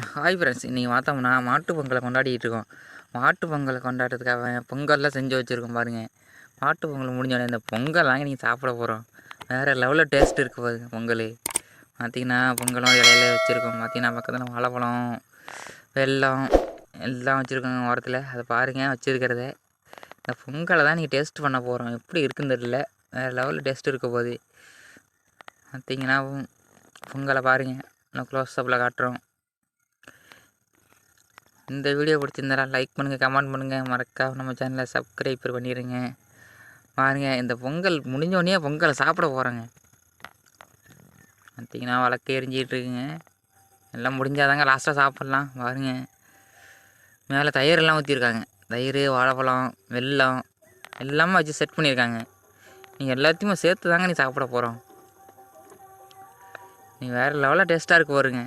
Hi friends இன்றைக்கி பார்த்தோம்னா மாட்டு பொங்கலை கொண்டாடிட்டு இருக்கோம். மாட்டு பொங்கலை கொண்டாடுறதுக்காக பொங்கல்லாம் செஞ்சு வச்சுருக்கோம் பாருங்கள் மாட்டு பொங்கல் முடிஞ்சோடனே இந்த பொங்கல்லாம் நீங்கள் சாப்பிட போகிறோம் வேறு லெவலில் டேஸ்ட் இருக்குது பாருங்க பொங்கல். பார்த்திங்கன்னா பொங்கலும் இலையில வச்சுருக்கோம். பார்த்தீங்கன்னா பக்கத்தில் வாழைப்பழம் வெல்லம் எல்லாம் வச்சுருக்கோங்க ஓரத்தில். அதை பாருங்கள் வச்சுருக்கிறத. இந்த பொங்கலை தான் நீங்கள் டேஸ்ட் பண்ண போகிறோம் எப்படி இருக்குன்னு தெரியல. வேறு லெவலில் டேஸ்ட் இருக்க போகுது. பார்த்தீங்கன்னா பொங்கலை பாருங்கள் இன்னும் க்ளோஸ்அப்பில் காட்டுறோம். இந்த வீடியோ பிடிச்சிருந்தா லைக் பண்ணுங்கள் கமெண்ட் பண்ணுங்கள் மறக்காம நம்ம சேனலை சப்ஸ்கிரைப் பண்ணிடுங்க பாருங்க இந்த பொங்கல் முடிஞ்சோடனே பொங்கலை சாப்பிட போகிறோங்க பார்த்தீங்கன்னா வழக்கு எரிஞ்சிகிட்டு இருக்குங்க. எல்லாம் முடிஞ்சாதாங்க லாஸ்ட்டாக சாப்பிட்லாம். பாருங்க. மேலே தயிரெல்லாம் ஊற்றிருக்காங்க தயிர் வாழைப்பழம் வெல்லம் எல்லாமே வச்சு செட் பண்ணியிருக்காங்க நீங்கள் எல்லாத்தையுமே சேர்த்து தாங்க நீ சாப்பிட போகிறோம் நீ வேறு லெவலாக டேஸ்ட்டாக இருக்க பாருங்க.